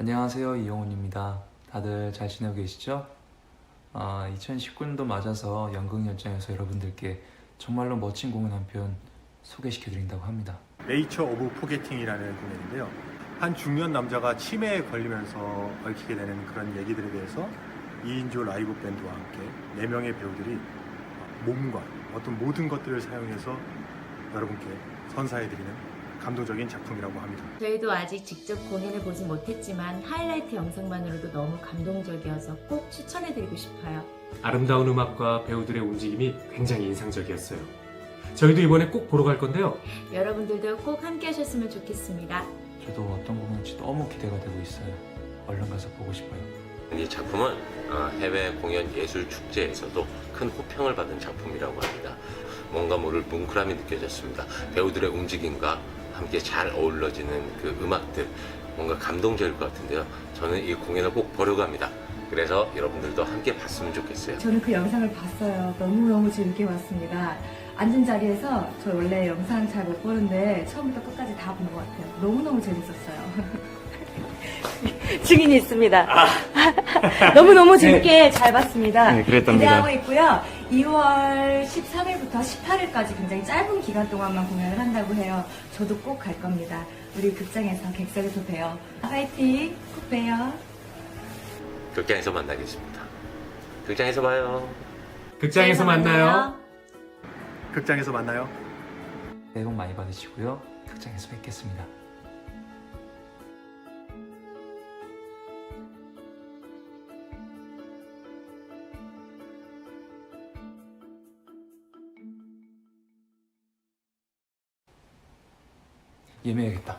안녕하세요 이영훈입니다. 다들 잘 지내고 계시죠? 아, 2019년도 맞아서 연극 연장에서 여러분들께 정말로 멋진 공연 한 편 소개시켜 드린다고 합니다. 네이처 오브 포게팅이라는 공연인데요. 한 중년 남자가 치매에 걸리면서 얽히게 되는 그런 얘기들에 대해서 2인조 라이브 밴드와 함께 4명의 배우들이 몸과 어떤 모든 것들을 사용해서 여러분께 선사해드리는 감동적인 작품이라고 합니다. 저희도 아직 직접 공연을 보지 못했지만 하이라이트 영상만으로도 너무 감동적이어서 꼭 추천해드리고 싶어요. 아름다운 음악과 배우들의 움직임이 굉장히 인상적이었어요. 저희도 이번에 꼭 보러 갈 건데요. 여러분들도 꼭 함께 하셨으면 좋겠습니다. 저도 어떤 공연일지 너무 기대가 되고 있어요. 얼른 가서 보고 싶어요. 이 작품은 어, 해외 공연 예술 축제에서도 큰 호평을 받은 작품이라고 합니다. 뭔가 모를 뭉클함이 느껴졌습니다. 배우들의 움직임과 함께 잘 어우러지는 그 음악들 뭔가 감동적일 것 같은데요. 저는 이 공연을 꼭 보려고 합니다. 그래서 여러분들도 함께 봤으면 좋겠어요. 저는 그 영상을 봤어요. 너무너무 재밌게 봤습니다. 앉은 자리에서 저 원래 영상 잘 못 보는데 처음부터 끝까지 다 본 것 같아요. 너무너무 재밌었어요. 증인이 있습니다. 너무너무 재밌게 잘 봤습니다. 네, 그랬답니다. 기대하고 있고요. 2월 13일부터 18일까지 굉장히 짧은 기간 동안만 공연을 한다고 해요. 저도 꼭 갈 겁니다. 우리 극장에서 객석에서 봬요. 화이팅! 꼭 봬요. 극장에서 만나겠습니다. 극장에서 봐요. 극장에서 만나요. 극장에서 만나요. 새해 복 많이 받으시고요. 극장에서 뵙겠습니다. 예매해야겠다.